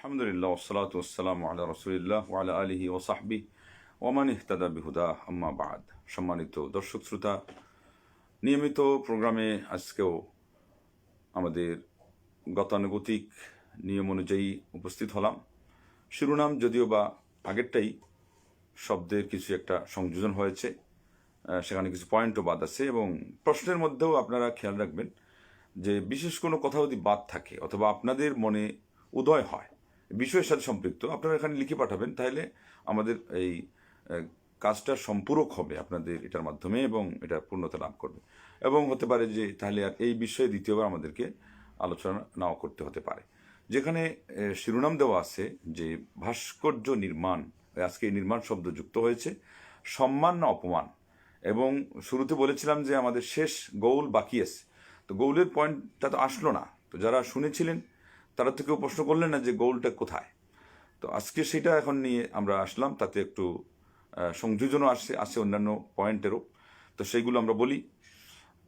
আলহামদুলিল্লাহ ওসলাত ওসালাম আল্লাহ রসুলিল্লাহ ওয়ালা আলহি ওসাহবি ওমান ইহতাদা বিহুদা আম্মা বাদ সম্মানিত দর্শক শ্রোতা, নিয়মিত প্রোগ্রামে আজকেও আমাদের গতানুগতিক নিয়ম অনুযায়ী উপস্থিত হলাম। শিরোনাম যদিও বা আগেরটাই শব্দের কিছু একটা সংযোজন হয়েছে সেখানে কিছু পয়েন্টও বাদ আছে এবং প্রশ্নের মধ্যেও আপনারা খেয়াল রাখবেন যে বিশেষ কোনো কথা যদি বাদ থাকে অথবা আপনাদের মনে উদয় হয় বিষয়ের সাথে সম্পৃক্ত। আপনারা এখানে লিখে পাঠাবেন, তাহলে আমাদের এই কাজটা সম্পূরক হবে আপনাদের এটার মাধ্যমে এবং এটা পূর্ণতা লাভ করবে। এবং হতে পারে যে তাহলে আর এই বিষয়ে দ্বিতীয়বার আমাদেরকে আলোচনা নাও করতে হতে পারে। যেখানে শিরোনাম দেওয়া আছে যে ভাস্কর্য নির্মাণ, আজকে এই নির্মাণ শব্দ যুক্ত হয়েছে, সম্মান না অপমান? এবং শুরুতে বলেছিলাম যে আমাদের শেষ গৌল বাকি আছে। তো গৌলের পয়েন্টটা তো আসলো না। তো যারা শুনেছিলেন তারা তো কেউ প্রশ্ন করলেন না যে গোলটা কোথায়। তো আজকে সেটা এখন নিয়ে আমরা আসলাম, তাতে একটু সংযোজনও আসছে আছে অন্যান্য পয়েন্টেরও। তো সেইগুলো আমরা বলি।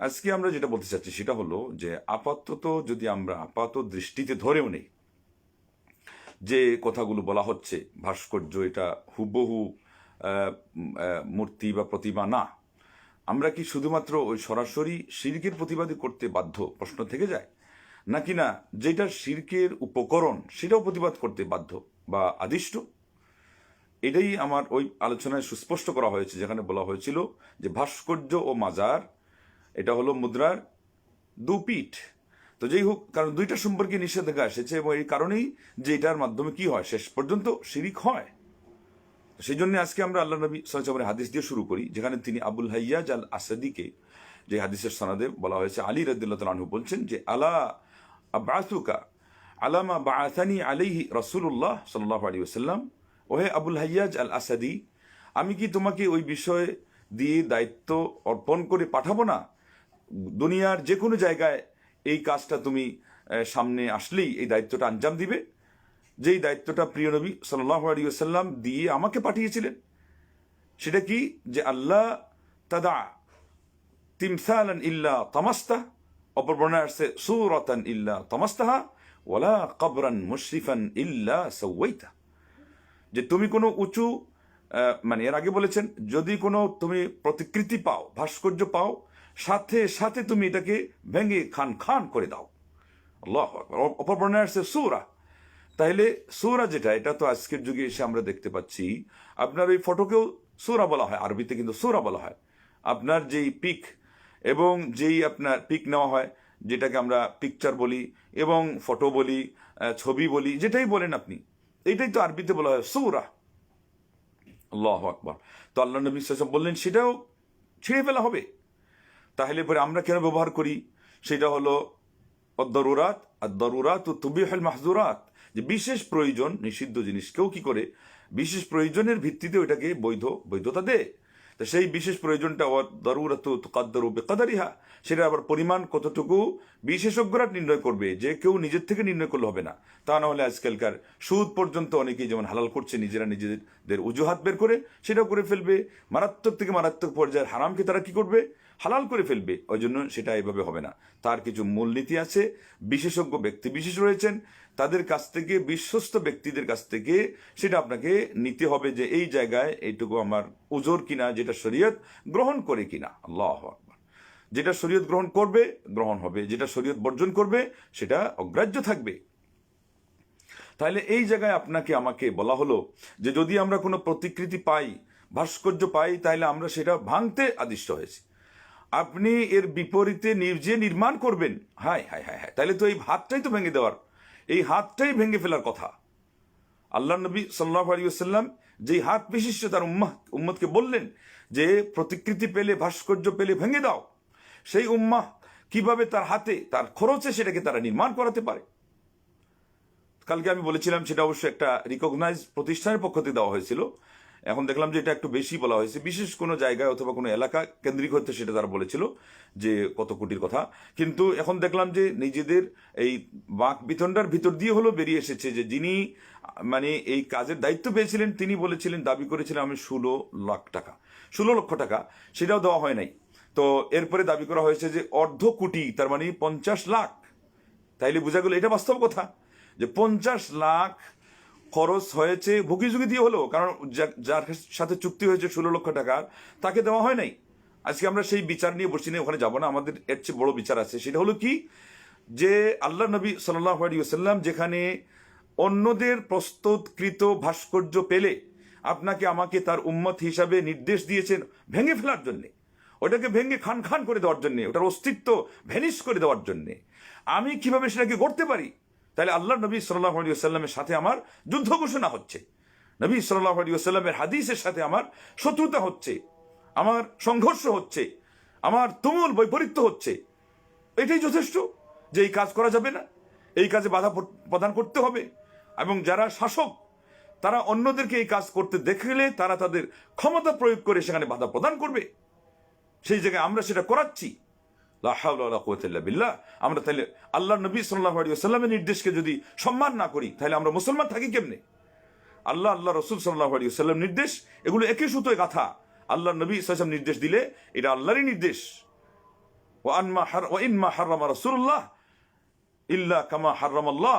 আজকে আমরা যেটা বলতে চাচ্ছি সেটা হলো যে আপাতত যদি আমরা আপাত দৃষ্টিতে ধরেও নেই যে কথাগুলো বলা হচ্ছে, ভাস্কর্য এটা হুবহু মূর্তি বা প্রতিমা না, আমরা কি শুধুমাত্র ওই সরাসরি শিল্পের প্রতিবাদী করতে বাধ্য? প্রশ্ন থেকে যায়। নাকি না যেটা শিরকের উপকরণ সেটাও প্রতিবাদ করতে বাধ্য বা আদিষ্ট? এটাই আমার ওই আলোচনায় সুস্পষ্ট করা হয়েছে, যেখানে বলা হয়েছিল যে ভাস্কর্য ও মাজার, এটা হলো মুদ্রার দুপিঠ তো যেই হোক, কারণ দুইটা সম্পর্কে নিষেধাজ্ঞা এসেছে এবং এই কারণেই যে এটার মাধ্যমে কি হয়, শেষ পর্যন্ত শিরিক হয়। সেই জন্য আজকে আমরা আল্লাহ নবী সাল্লামের হাদিস দিয়ে শুরু করি, যেখানে তিনি আবুল হাইয়াজ আল আসাদিকে যে হাদিসের সনাদে বলা হয়েছে, আলী রদুল্লাহ আনহু বলছেন যে, আলা আবাসুকা আলামা বাআসানি আলাইহি রাসূলুল্লাহ সাল্লাল্লাহু আলাইহি ওয়াসাল্লাম। ওহে আবুল হাইয়াজ আল আসাদি আমি কি তোমাকে ওই বিষয়ে দিয়ে দায়িত্ব অর্পণ করে পাঠাবো না? দুনিয়ার যে কোনো জায়গায় এই কাজটা তুমি সামনে আসলেই এই দায়িত্বটা আঞ্জাম দিবে। যেই দায়িত্বটা প্রিয় নবী সাল্লাহ আলী সাল্লাম দিয়ে আমাকে পাঠিয়েছিলেন, সেটা কি? যে আল্লাহ তাদা তিমসালান ইল্লা তামাস্তা অপর বর্ণায় আসছে, সুরতান ইল্লা তামাস্তাহা, ওয়ালা কবরান মুশরিফান ইল্লা সৌয়াইতা যে তুমি কোনো উঁচু মানে এর আগে বলেছেন, যদি কোনো তুমি প্রতিকৃতি পাও, ভাস্কর্য পাও, সাথে সাথে তুমি এটাকে ভেঙে খান খান করে দাও। আল্লাহ অপর বর্ণায় আসছে, সুরা। তাহলে সুরা যেটা, এটা তো আজকের যুগে এসে আমরা দেখতে পাচ্ছি, আপনার ওই ফটোকেও সুরা বলা হয়, আরবিতে কিন্তু সুরা বলা হয়। আপনার যেই পিক এবং যেই আপনার পিক নেওয়া হয়, যেটাকে আমরা পিকচার বলি এবং ফটো বলি ছবি বলি, যেটাই বলেন আপনি এইটাই তো আরবিতে বলা হয় সুরা। আল্লাহ আকবর। তো আল্লাহ নবী আলাইহি বললেন, সেটাও ছিঁড়ে ফেলা হবে। তাহলে পরে আমরা কেন ব্যবহার করি? সেটা হলো, অদ্দরুরাত আর দরুরাত ও তুবিহাল মাহজুরাত যে বিশেষ প্রয়োজন, নিষিদ্ধ জিনিসকেও কি করে? বিশেষ প্রয়োজনের ভিত্তিতে ওইটাকে বৈধ, বৈধতা দেয়। তো সেই বিশেষ প্রয়োজনটা দরুরাত তুকাদ্দরু বেকাদারিহা, সেটা আবার পরিমাণ কতটুকু বিশেষজ্ঞরা নির্ণয় করবে, যে কেউ নিজের থেকে নির্ণয় করলে হবে না। তা না হলে আজকালকার সুদ পর্যন্ত অনেকেই যেমন হালাল করছে, নিজেরা নিজেদের অজুহাত বের করে, সেটাও করে ফেলবে। মারাত্মক থেকে মারাত্মক পর্যায়ের হারামকে তারা কি করবে? হালাল করে ফেলবে। ওই জন্য সেটা এভাবে হবে না। তার কিছু মূলনীতি আছে। বিশেষজ্ঞ ব্যক্তি বিশেষ রয়েছেন। তাদের কাছ থেকে, বিশ্বস্ত ব্যক্তিদের কাছ থেকে সেটা আপনাকে নিতে হবে যে এই জায়গায় এইটুকু আমার উজোর কিনা, যেটা শরীয়ত গ্রহণ করে কিনা। আল্লাহ যেটা শরীয়ত গ্রহণ করবে, গ্রহণ হবে। যেটা শরীয়ত বর্জন করবে, সেটা অগ্রাহ্য থাকবে। তাহলে এই জায়গায় আপনাকে, আমাকে বলা হলো যে যদি আমরা কোনো প্রতিকৃতি পাই, ভাস্কর্য পাই, তাহলে আমরা সেটা ভাঙতে আদিষ্ট হয়েছি। আপনি এর বিপরীতে নিজে নির্মাণ করবেন। হায় হায় হায় হায়। তাহলে তো এই হাতটাই তো ভেঙে দেওয়ার এই হাতটাই ভেঙে ফেলার কথা। আল্লাহ নবী সাল্লাহ আলী আসাল্লাম যেই হাত বিশিষ্ট তার উম্মাহ উম্মদকে বললেন যে, প্রতিকৃতি পেলে, ভাস্কর্য পেলে ভেঙে দাও। সেই উম্মাহ কীভাবে তার হাতে, তার খরচে সেটাকে তারা নির্মাণ করাতে পারে? কালকে আমি বলেছিলাম সেটা অবশ্য একটা রিকগনাইজ প্রতিষ্ঠানের পক্ষ থেকে দেওয়া হয়েছিল। এখন দেখলাম যে এটা একটু বেশি বলা হয়েছে। বিশেষ কোনো জায়গায় অথবা কোনো এলাকা কেন্দ্রিক হতে সেটা তারা বলেছিল যে কত কোটির কথা। কিন্তু এখন দেখলাম যে নিজেদের এই বাক বিতণ্ডার ভিতর দিয়ে হলো বেরিয়ে এসেছে যে যিনি মানে এই কাজের দায়িত্ব পেয়েছিলেন, তিনি বলেছিলেন, দাবি করেছিলেন, আমি ষোলো লাখ টাকা। ষোলো লক্ষ টাকা, সেটাও দেওয়া হয় নাই। তো এরপরে দাবি করা হয়েছে যে অর্ধ কোটি, তার মানে পঞ্চাশ লাখ। তাইলে বোঝা গেল এটা বাস্তব কথা। যে পঞ্চাশ লাখ খরচ হয়েছে ভুকি ঝুঁকি দিয়ে হলো কারণ যার সাথে চুক্তি হয়েছে ষোলো লক্ষ টাকার তাকে দেওয়া হয় নাই। আজকে আমরা সেই বিচার নিয়ে বসছি না, ওখানে যাব না, আমাদের এর চেয়ে বড় বিচার আছে। সেটা হলো কি? যে আল্লাহ নবী সাল্লাহ যেখানে অন্যদের প্রস্তুতকৃত ভাস্কর্য পেলে, আপনাকে আমাকে তার উম্মত হিসাবে নির্দেশ দিয়েছেন ভেঙে ফেলার জন্যে। ওটাকে ভেঙে খান খান করে দেওয়ার জন্যে, ওটার অস্তিত্ব ভ্যানিশ করে দেওয়ার জন্যে। আমি কীভাবে সেটাকে করতে পারি? তাহলে আল্লাহ নবী সাল্লাহ আলী সাথে আমার যুদ্ধ ঘোষণা হচ্ছে। নবী সাল্লাহ আলী হাদিসের সাথে আমার শত্রুতা হচ্ছে, আমার সংঘর্ষ হচ্ছে, আমার তুমুল বৈপরীত্য হচ্ছে। এটাই যথেষ্ট যে এই কাজ করা যাবে না, এই কাজে বাধা প্রদান করতে হবে এবং যারা শাসক, তারা অন্যদেরকে এই কাজ করতে দেখলে তারা তাদের ক্ষমতা প্রয়োগ করে সেখানে বাধা প্রদান করবে। সেই জায়গায় আমরা সেটা করাচ্ছি। বিল্লাহ। আমরা তাহলে আল্লাহ নবী সাল্লাহ আলী সাল্লামের নির্দেশকে যদি সম্মান না করি তাহলে আমরা মুসলমান থাকি কেমনে? আল্লাহ আল্লাহ রসুল সাল্লাহ আলী সাল্লাম নির্দেশ, এগুলো একই সুতোয় গাথা। আল্লাহ নবী সাল্লাম নির্দেশ দিলে, এটা আল্লাহরই নির্দেশ। ও আনমা হার ও ইনমা হারামা রসুল্লাহ ইল্লা কামা হারাম আল্লাহ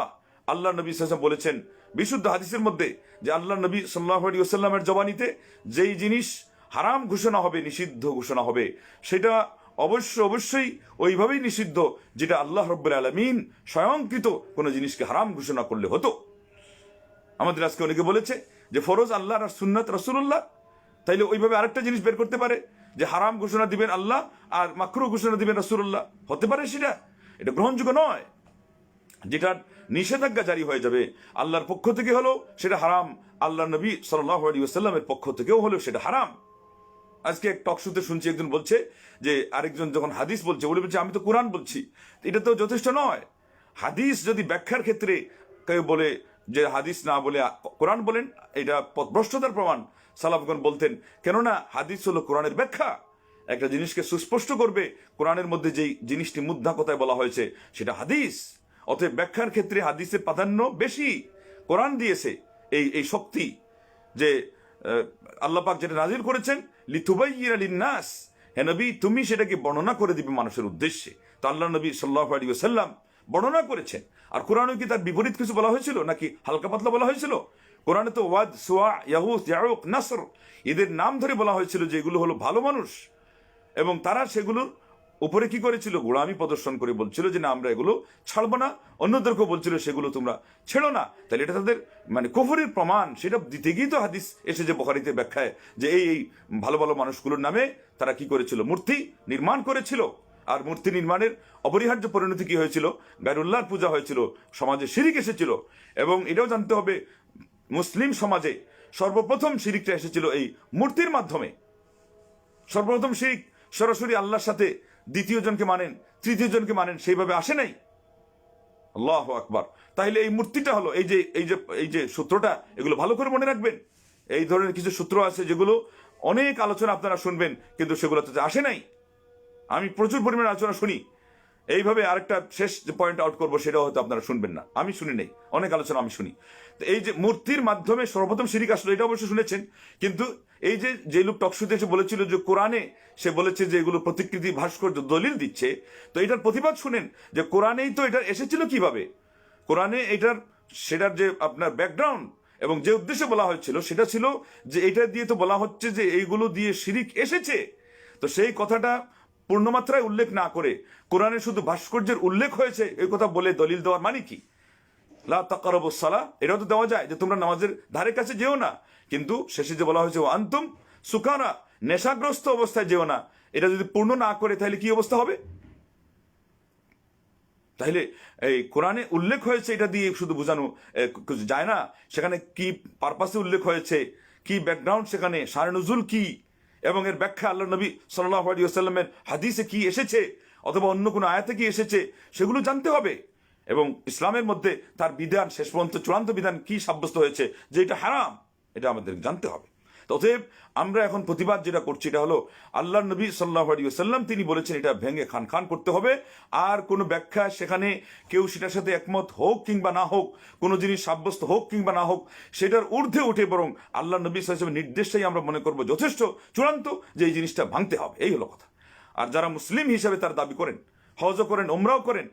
আল্লাহ নবী সাল্লাম বলেছেন, বিশুদ্ধ হাদিসের মধ্যে যে আল্লাহ নবী সাল্লাহ আলী সাল্লামের জবানিতে যেই জিনিস হারাম ঘোষণা হবে, নিষিদ্ধ ঘোষণা হবে, সেটা অবশ্য, অবশ্যই ওইভাবেই নিষিদ্ধ, যেটা আল্লাহ রব্বুল আলমিন স্বয়ংকৃত কোনো জিনিসকে হারাম ঘোষণা করলে হতো। আমাদের আজকে অনেকে বলেছে যে ফরজ আল্লাহ আর সুন্নত রসুল্লাহ তাইলে ওইভাবে আরেকটা জিনিস বের করতে পারে, যে হারাম ঘোষণা দিবেন আল্লাহ আর মাকরু ঘোষণা দিবেন রসুল্লাহ হতে পারে সেটা, এটা গ্রহণযোগ্য নয়। যেটার নিষেধাজ্ঞা জারি হয়ে যাবে, আল্লাহর পক্ষ থেকে হলো সেটা হারাম আল্লাহ নবী সাল্লাহ আলী সাল্লামের পক্ষ থেকেও হলো সেটা হারাম। আজকে এক টক শুতে শুনছি, একজন বলছে যে আরেকজন যখন হাদিস বলছে, বলে বলছে, আমি তো কোরআন বলছি। এটা তো যথেষ্ট নয়। হাদিস যদি ব্যাখ্যার ক্ষেত্রে কেউ বলে যে হাদিস না বলে কোরআন বলেন, এটা পথভ্রষ্টতার প্রমাণ, সালাফগণ বলতেন। কেননা হাদিস হলো কোরআনের ব্যাখ্যা। একটা জিনিসকে সুস্পষ্ট করবে, কোরআনের মধ্যে যেই জিনিসটি মুদ্রা কথায় বলা হয়েছে, সেটা হাদিস। অতএব ব্যাখ্যার ক্ষেত্রে হাদিসের প্রাধান্য বেশি। কোরআন দিয়েছে এই এই শক্তি যে আহ, আল্লাহ পাক যেটা নাজির করেছেন লিথুবাইয়িরা লিন্নাস। হে নবী তুমি সেটাকে বর্ণনা করে দিবে মানুষের উদ্দেশ্যে। তো আল্লাহ নবী সাল্লাহ আলী সাল্লাম বর্ণনা করেছেন। আর কোরআনে কি তার বিপরীত কিছু বলা হয়েছিল নাকি হালকা পাতলা বলা হয়েছিল? কোরআনে তো ওয়াদ সোয়া ইয়াহুস ইয়াউক নাসর এদের নাম ধরে বলা হয়েছিল যে এগুলো হলো ভালো মানুষ। এবং তারা সেগুলোর উপরে কি করেছিল? গোড়ামি প্রদর্শন করে বলছিল যে, না, আমরা এগুলো ছাড়বো না। অন্যদেরকেও বলছিল সেগুলো তোমরা ছেড়ো না। তাহলে এটা তাদের মানে কুফরের প্রমাণ, সেটা দিতে গিয়েই তো হাদিস এসে যে বখারিতে ব্যাখ্যায় যে, এই এই ভালো ভালো মানুষগুলোর নামে তারা কি করেছিল? মূর্তি নির্মাণ করেছিল। আর মূর্তি নির্মাণের অপরিহার্য পরিণতি কি হয়েছিল? গায়রুল্লাহর পূজা হয়েছিল, সমাজে শিরিক এসেছিল এবং এটাও জানতে হবে, মুসলিম সমাজে সর্বপ্রথম শিরিকটা এসেছিল এই মূর্তির মাধ্যমে। সর্বপ্রথম শিরিক সরাসরি আল্লাহর সাথে দ্বিতীয় জনকে মানেন তৃতীয় জনকে মানেন, সেইভাবে আসে নাই। আল্লাহ আকবার। তাহলে এই মূর্তিটা হলো, এই যে এই যে এই যে সূত্রটা, এগুলো ভালো করে মনে রাখবেন। এই ধরনের কিছু সূত্র আছে যেগুলো অনেক আলোচনা আপনারা শুনবেন, কিন্তু সেগুলো তো আসে নাই। আমি প্রচুর পরিমাণে আলোচনা শুনি। এইভাবে আরেকটা শেষ যে পয়েন্ট আউট করব সেটাও হয়তো আপনারা শুনবেন না। আমি শুনি নেই, অনেক আলোচনা আমি শুনি। তো এই যে মূর্তির মাধ্যমে সর্বপ্রথম শিরিক আসলো, এটা অবশ্যই শুনেছেন। কিন্তু এই যে যে লোক টকশুতে এসে বলেছিল যে কোরআনে, সে বলেছে যে এগুলো প্রতিকৃতি ভাস্কর্য দলিল দিচ্ছে। তো এটার প্রতিবাদ শুনেন যে কোরআনেই তো এটা এসেছিল কীভাবে? কোরআনে এটার, সেটার যে আপনার ব্যাকগ্রাউন্ড এবং যে উদ্দেশ্যে বলা হয়েছিল, সেটা ছিল যে এটা দিয়ে তো বলা হচ্ছে যে এইগুলো দিয়ে শিরিক এসেছে। তো সেই কথাটা পূর্ণমাত্রায় উল্লেখ না করে কোরআনে শুধু ভাস্কর্যের উল্লেখ হয়েছে এই কথা বলে দলিল দেওয়ার মানে কি? লা এটাও তো দেওয়া যায় যে তোমরা নামাজের ধারে কাছে যেও না, কিন্তু শেষে যে বলা হয়েছে ও আন্তুম সুকানা নেশাগ্রস্ত অবস্থায় যেও না। এটা যদি পূর্ণ না করে, তাহলে কি অবস্থা হবে? তাহলে এই কোরআনে উল্লেখ হয়েছে এটা দিয়ে শুধু বোঝানো যায় না? সেখানে কি পারপাসে উল্লেখ হয়েছে? কি ব্যাকগ্রাউন্ড সেখানে? সারে নজুল কি? এবং এর ব্যাখ্যা আল্লাহ নবী সাল্লাহ আলী আসাল্লামের হাদিসে কি এসেছে অথবা অন্য কোনো আয়াতে কি এসেছে, সেগুলো জানতে হবে। এবং ইসলামের মধ্যে তার বিধান, শেষ পর্যন্ত চূড়ান্ত বিধান কি সাব্যস্ত হয়েছে, যে এটা হারাম, এটা আমাদের জানতে হবে। অতএব আমরা এখন প্রতিবাদ যেটা করছি, এটা হলো আল্লাহ নবী সাল্লাহ আলী সাল্লাম তিনি বলেছেন, এটা ভেঙে খান খান করতে হবে। আর কোনো ব্যাখ্যা সেখানে কেউ সেটার সাথে একমত হোক কিংবা না হোক, কোনো জিনিস সাব্যস্ত হোক কিংবা না হোক, সেটার ঊর্ধ্বে উঠে বরং আল্লাহ নবী সাল্লামের নির্দেশটাই আমরা মনে করব যথেষ্ট চূড়ান্ত যে এই জিনিসটা ভাঙতে হবে। এই হলো কথা। আর যারা মুসলিম হিসেবে তারা দাবি করেন হজও করেন ওমরাও করেন,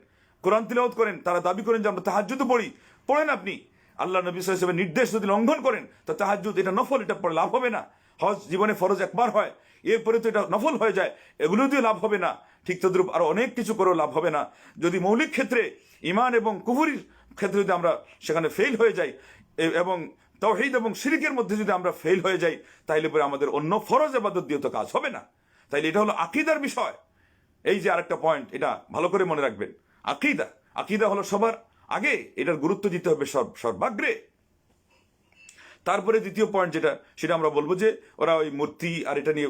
কোরআন তিলাওয়াত করেন, তারা দাবি করেন যে আমরা তাহাজ্জুদও পড়ি। পড়েন আপনি আল্লাহ নবী সাহেবের নির্দেশ যদি লঙ্ঘন করেন, তো তাহাজুদ এটা নফল, এটা পরে লাভ হবে না। হজ জীবনে ফরজ একবার হয়, এরপরে তো এটা নফল হয়ে যায়, এগুলো দিয়ে লাভ হবে না। ঠিক তদ্রুপ আরও অনেক কিছু করেও লাভ হবে না। যদি মৌলিক ক্ষেত্রে ইমান এবং কুহুরির ক্ষেত্রে যদি আমরা সেখানে ফেল হয়ে যাই এবং তহিদ এবং শিরিকের মধ্যে যদি আমরা ফেল হয়ে যাই, তাইলে পরে আমাদের অন্য ফরজ এবাদত দিয়ে তো কাজ হবে না। তাইলে এটা হলো আকিদার বিষয়। এই যে আরেকটা পয়েন্ট এটা ভালো করে মনে রাখবেন। আকিদা আকিদা হলো সবার আগে এটার গুরুত্ব দিতে হবে সর্ব সর্বাগ্রে। তারপরে দ্বিতীয় পয়েন্ট যেটা, সেটা আমরা বলব যে, ওরা ওই মূর্তি আর এটা নিয়ে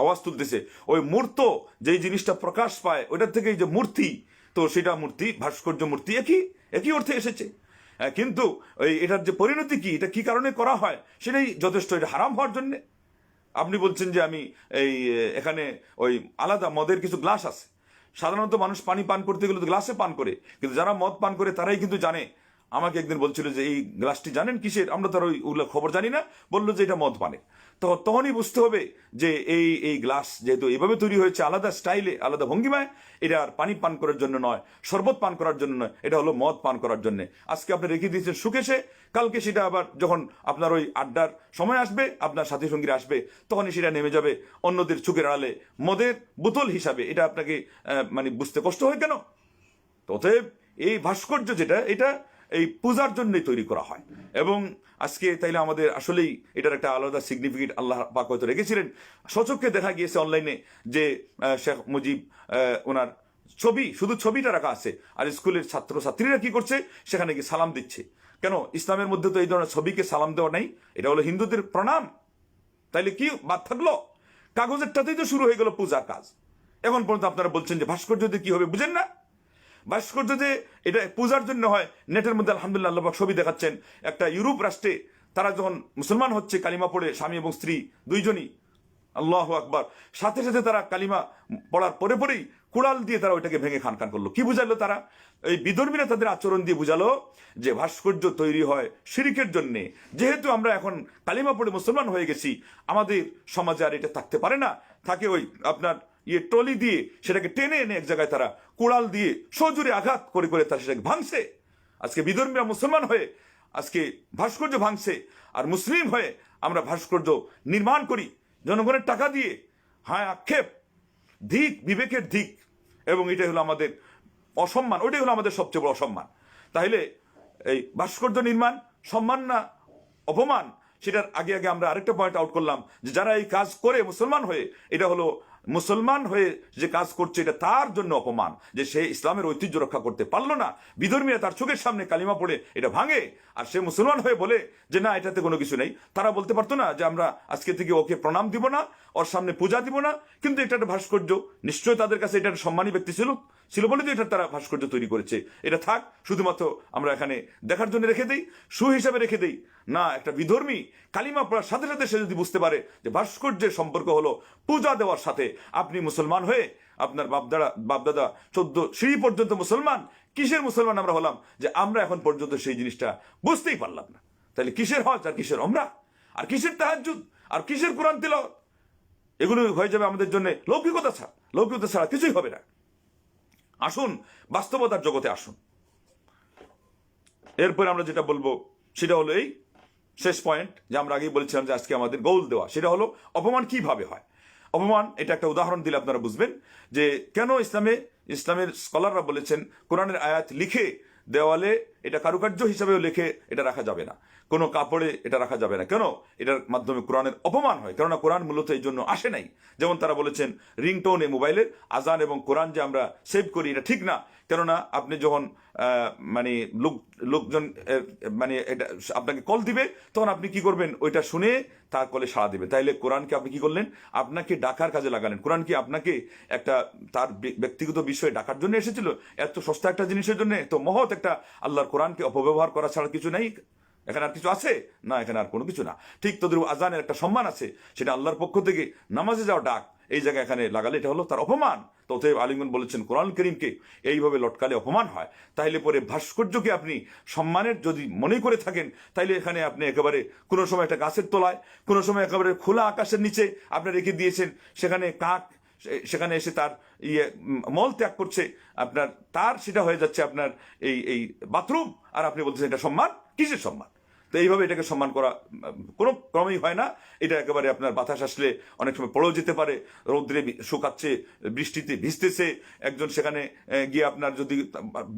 আওয়াজ তুলতেছে। ওই মূর্ত, যেই জিনিসটা প্রকাশ পায় ওটার থেকে যে মূর্তি, তো সেটা মূর্তি, ভাস্কর্য মূর্তি একই একই অর্থে এসেছে। কিন্তু ওই এটার যে পরিণতি কি, এটা কি কারণে করা হয়, সেটাই যথেষ্ট, এটা হারাম হওয়ার জন্যে। আপনি বলছেন যে আমি এই, এখানে ওই আলাদা মদের কিছু গ্লাস আছে। সাধারণত মানুষ পানি পান করতে গেলে গ্লাসে পান করে। কিন্তু যারা মদ পান করে তারাই কিন্তু জানে আমাকে একদিন বলছিল যে, এই গ্লাসটি জানেন কিসের? আমরা তার ওই ওগুলো খবর জানি না। বলল যে, এটা মদ পানে তো তখনই বুঝতে হবে যে, এই এই গ্লাস যেহেতু এইভাবে তৈরি হয়েছে, আলাদা স্টাইলে, আলাদা ভঙ্গিমায়, এটা আর পানি পান করার জন্য নয়, শরবত পান করার জন্য নয়, এটা হলো মদ পান করার জন্য। আজকে আপনি রেখে দিয়েছেন সুকেশে, কালকে সেটা আবার যখন আপনার ওই আড্ডার সময় আসবে, আপনার সাথী সঙ্গীরা আসবে, তখনই সেটা নেমে যাবে অন্যদের চুকের আড়ালে। মদের বোতল হিসাবে এটা আপনাকে মানে বুঝতে কষ্ট হয় কেন? অতএব এই ভাস্কর্য যেটা, এটা এই পূজার জন্যই তৈরি করা হয়। এবং আজকে তাইলে আমাদের আসলেই এটার একটা আলাদা সিগনিফিকেন্ট আল্লাহ পাক হয়তো রেখেছিলেন। সচক্ষে দেখা গিয়েছে অনলাইনে যে শেখ মুজিব ওনার ছবি, শুধু ছবিটা রাখা আছে। আর স্কুলের ছাত্র ছাত্রীরা কি করছে? সেখানে গিয়ে সালাম দিচ্ছে। কেন? ইসলামের মধ্যে তো এই ধরনের ছবিকে সালাম দেওয়া নেই। এটা হলো হিন্দুদের প্রণাম। তাইলে কি বাদ থাকল? কাগজেরটাতেই তো শুরু হয়ে গেল পূজার কাজ। এখন পর্যন্ত আপনারা বলছেন যে ভাস্কর্য কি হবে বুঝেন না? ভাস্কর্য যে এটা পূজার জন্য হয়, নেটের মধ্যে আলহামদুলিল্লাহ আল্লাহ ছবি দেখাচ্ছেন। একটা ইউরোপ রাষ্ট্রে তারা যখন মুসলমান হচ্ছে, কালিমা পড়ে স্বামী এবং স্ত্রী দুইজনই, আল্লাহ আকবার। সাথে সাথে তারা কালিমা পড়ার পরে পরেই কুড়াল দিয়ে তারা ওইটাকে ভেঙে খান খান করল। কি বুঝালো তারা? এই বিধর্মীরা তাদের আচরণ দিয়ে বুঝালো যে ভাস্কর্য তৈরি হয় শিরিকের জন্যে। যেহেতু আমরা এখন কালিমা পড়ে মুসলমান হয়ে গেছি, আমাদের সমাজে আর এটা থাকতে পারে না। থাকে ওই আপনার ইয়ে ট্রলি দিয়ে সেটাকে টেনে এনে এক জায়গায় তারা কুড়াল দিয়ে সজুরে আঘাত করে করে তারা সেটাকে ভাঙছে। আজকে বিধর্মীরা মুসলমান হয়ে, আজকে ভাস্কর্য ভাঙছে আর মুসলিম হয়ে আমরা ভাস্কর্য নির্মাণ করি। জনগণের টাকা দিয়ে। হ্যাঁ আক্ষেপ। দিক বিবেকের দিক এবং এটাই হলো আমাদের অসম্মান। ওইটাই হলো আমাদের সবচেয়ে বড় অসম্মান। তাহলে এই ভাস্কর্য নির্মাণ, সম্মান না অপমান, সেটার আগে আগে আমরা আরেকটা পয়েন্ট আউট করলাম যে যারা এই কাজ করে মুসলমান হয়ে, এটা হলো মুসলমান হয়ে যে কাজ করছে, এটা তার জন্য অপমান যে সে ইসলামের ঐতিহ্য রক্ষা করতে পারল না। বিধর্মীরা তার চোখের সামনে কালিমা পড়ে এটা ভাঙে আর সে মুসলমান হয়ে বলে যে, না, এটাতে কোনো কিছু নেই। তারা বলতে পারতো না যে, আমরা আজকে থেকে ওকে প্রণাম দিব না, ওর সামনে পূজা দিব না। কিন্তু এটা একটা ভাস্কর্য, নিশ্চয়ই তাদের কাছে এটা একটা সম্মানী ব্যক্তি ছিল। ছিল বলে তো এটা তারা ভাস্কর্য তৈরি করেছে। এটা থাক, শুধুমাত্র আমরা এখানে দেখার জন্য রেখে দেই, সু হিসাবে রেখে দেই। না, একটা বিধর্মী কালিমা পড়ার সাথে সাথে সে যদি বুঝতে পারে যে ভাস্কর্যের সম্পর্ক হলো পূজা দেওয়ার সাথে, আপনি মুসলমান হয়ে আপনার বাপদাদা বাপদাদা চোদ্দ সিঁড়ি পর্যন্ত মুসলমান, কিসের মুসলমান আমরা হলাম যে আমরা এখন পর্যন্ত সেই জিনিসটা বুঝতেই পারলাম না। তাহলে কিসের হজ আর কিসের আমরা আর কিসের তাহাজুদ আর কিসের কোরআন তিলাওয়াত? এগুলো হয়ে যাবে আমাদের জন্য লৌকিকতা ছাড়া। লৌকিকতা ছাড়া কিছুই হবে না। আসুন, বাস্তবতার জগতে আসুন। এরপর আমরা যেটা বলব, সেটা হলো এই শেষ পয়েন্ট যে আমরা আগেই বলেছিলাম যে আজকে আমাদের গোল দেওয়া, সেটা হলো অপমান কীভাবে হয়? অপমান, এটা একটা উদাহরণ দিলে আপনারা বুঝবেন যে কেন ইসলামে, ইসলামের স্কলাররা বলেছেন, কোরআনের আয়াত লিখে দেওয়ালে এটা কারুকার্য হিসাবেও লিখে এটা রাখা যাবে না। কোনো কাপড়ে এটা রাখা যাবে না। কেন? এটার মাধ্যমে কোরআনের অপমান হয়। কেননা কোরআন মূলত এই জন্য আসে নাই। যেমন তারা বলেছেন, রিংটোনে মোবাইলের, আজান এবং কোরআন যে আমরা সেভ করি, এটা ঠিক না। কেননা আপনি যখন মানে লোক, লোকজন মানে এটা আপনাকে কল দিবে, তখন আপনি কি করবেন? ওইটা শুনে তার কলে সাড়া দেবে। তাইলে কোরআনকে আপনি কি করলেন? আপনাকে ডাকার কাজে লাগালেন। কোরআন কি আপনাকে একটা, তার ব্যক্তিগত বিষয়ে ডাকার জন্য এসেছিল? এত সস্তা একটা জিনিসের জন্য? তো মহৎ একটা আল্লাহর কোরআনকে অপব্যবহার করা ছাড়া কিছু নেই? এখানে আর কিছু আছে? না, এখানে আর কোনো কিছু না। ঠিক তোদের আজানের একটা সম্মান আছে, সেটা আল্লাহর পক্ষ থেকে নামাজে যাওয়া ডাক। এই জায়গায় এখানে লাগালে এটা হলো তার অপমান। তো অতএব আলিমগন বলেছেন কোরআন করিমকে এইভাবে লটকালে অপমান হয়। তাইলে পরে ভাস্কর্যকে আপনি সম্মানের যদি মনে করে থাকেন, তাইলে এখানে আপনি একেবারে কোনো সময় একটা গাছের তলায়, কোনো সময় একেবারে খোলা আকাশের নিচে আপনি রেখে দিয়েছেন, সেখানে কাক সেখানে এসে তার ইয়ে মল ত্যাগ করছে, আপনার তার সেটা হয়ে যাচ্ছে আপনার এই এই বাথরুম। আর আপনি বলতেছেন এটা সম্মান? কিসের সম্মান? তো এইভাবে এটাকে সম্মান করা কোনো ক্রমেই হয় না। এটা একেবারে আপনার বাতাস আসলে অনেক সময় পড়েও যেতে পারে, রৌদ্রে শুকাচ্ছে, বৃষ্টিতে ভিজতেছে। একজন সেখানে গিয়ে আপনার যদি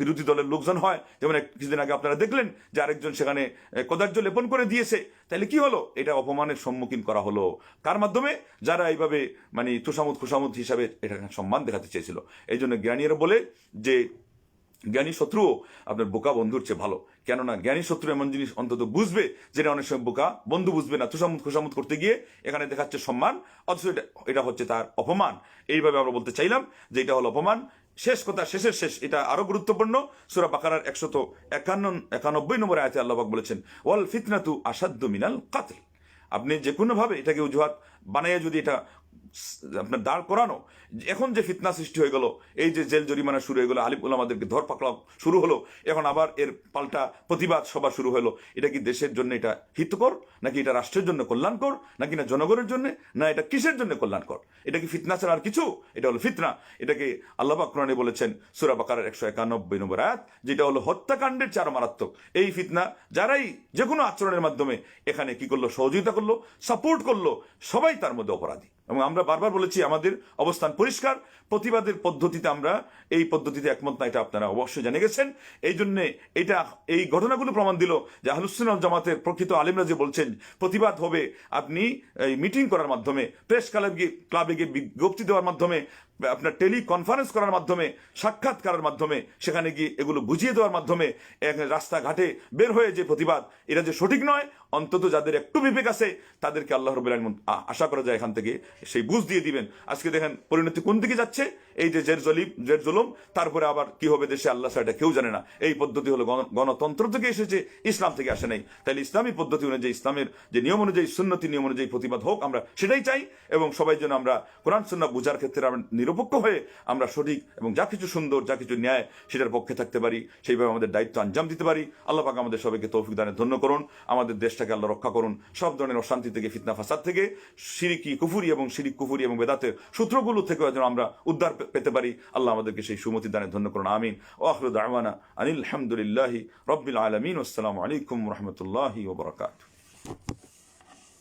বিরোধী দলের লোকজন হয়, যেমন কিছুদিন আগে আপনারা দেখলেন যে আরেকজন সেখানে কদার্য লেপন করে দিয়েছে। তাহলে কি হলো? এটা অপমানের সম্মুখীন করা হলো। কার মাধ্যমে? যারা এইভাবে মানে তুষামুদ খুশামুদ হিসাবে এটা সম্মান দেখাতে চেয়েছিল। এই জন্য জ্ঞানীরা বলে যে জ্ঞানী শত্রুও আপনার বোকা বন্ধুর চেয়ে ভালো। কেননা জ্ঞানী শত্রু এমন জিনিস অন্তত বুঝবে যেটা অনেক সময় বোকা বন্ধু বুঝবে না। তুষামুদ খুশামুদ করতে গিয়ে এখানে দেখাচ্ছে সম্মান, অথচ এটা এটা হচ্ছে তার অপমান। এইভাবে আমরা বলতে চাইলাম যে এটা হলো অপমান। শেষ কথা, শেষের শেষ, এটা আরও গুরুত্বপূর্ণ। সুরা বাকারার একশত একান্ন, একানব্বই নম্বর আয়তে আল্লাহবাক বলেছেন, ওয়াল ফিতনাতু আসাদ্দ মিনাল কাতল। আপনি যে কোনোভাবে এটাকে অজুহাত বানাইয়া যদি এটা আপনার দাঁড় করানো, এখন যে ফিতনা সৃষ্টি হয়ে গেল, এই যে জেল জরিমানা শুরু হয়ে গেলো, আলিফ আমাদেরকে ধর পাকড়াও শুরু হলো, এখন আবার এর পাল্টা প্রতিবাদ সভা শুরু হলো, এটা কি দেশের জন্য এটা হিতকর, নাকি এটা রাষ্ট্রের জন্য কল্যাণকর, নাকি না জনগণের জন্য, না এটা কিসের জন্য কল্যাণকর? এটা কি ফিতনা ছাড়া আর কিছু? এটা হলো ফিতনা। এটাকে আল্লাহ কোরআনে বলেছেন, সুরা বাকারের একশো একানব্বই নম্বর আয়াত, যেটা হলো হত্যাকাণ্ডের চার মারাত্মক। এই ফিতনা যারাই যে কোনো আচরণের মাধ্যমে এখানে কি করল, সহযোগিতা করল সাপোর্ট করল, সবাই তার মধ্যে অপরাধী। এবং আমরা বারবার বলেছি, আমাদের অবস্থান পরিষ্কার। প্রতিবাদের পদ্ধতিতে আমরা এই পদ্ধতিতে একমত না, এটা আপনারা অবশ্যই জেনে গেছেন। এই জন্যে এটা, এই ঘটনাগুলো প্রমাণ দিল যে আহলুসুল জামাতের প্রকৃত আলিমরা যে বলছেন, প্রতিবাদ হবে আপনি এই মিটিং করার মাধ্যমে, প্রেস ক্লাবে গিয়ে ক্লাবে গিয়ে বিজ্ঞপ্তি দেওয়ার মাধ্যমে, আপনার টেলি কনফারেন্স করার মাধ্যমে সাক্ষাৎকারের মাধ্যমে, সেখানে গিয়ে এগুলো বুঝিয়ে দেওয়ার মাধ্যমে রাস্তাঘাটে বের হয়ে যে প্রতিবাদ, এটা যে সঠিক নয় অন্তত যাদের একটু বিবেক আছে, তাদেরকে আল্লাহ রব আশা করা যায় এখান থেকে, সেই বুঝ দিয়ে দিবেন। আজকে দেখেন পরিণতি কোন দিকে যাচ্ছে? এই যে জের জলিম, জের জুলুম, তারপরে আবার কি হবে দেশে আল্লাহ সাহেব কেউ জানে না। এই পদ্ধতি হলো গণ- গণতন্ত্র থেকে এসেছে, ইসলাম থেকে আসে নাই। তাহলে ইসলামী পদ্ধতি অনুযায়ী, ইসলামের যে নিয়ম অনুযায়ী, সুন্নতি নিয়ম অনুযায়ী প্রতিবাদ হোক, আমরা সেটাই চাই এবং সবাই যেন আমরা কোরআন সুন্না বুঝার ক্ষেত্রে আমরা নিরপেক্ষ হয়ে আমরা সঠিক এবং যা কিছু সুন্দর, যা কিছু ন্যায় সেটার পক্ষে থাকতে পারি, সেইভাবে আমাদের দায়িত্ব আঞ্জাম দিতে পারি। আল্লাহ পাক আমাদের সবাইকে তৌফিক দানে ধন্য করুন। আমাদের দেশটাকে আল্লাহ রক্ষা করুন। সব ধরনের অশান্তি থেকে, ফিতনা, ফাসাদ থেকে, সিরিকি, কুফুরি এবং সিরিক কুফুরি এবং বেদাতের সূত্রগুলো থেকে যেন আমরা উদ্ধার পেতে পারি। আল্লাহ আমাদেরকে সেই সুমতি দানে ধন্য করুন, আমিন। ও আখরুদ আওয়ানা আনিল হামদুলিল্লাহি রব্বিল আলমিন। আসসালামু আলাইকুম রহমতুল্লাহি ওবরাকাতু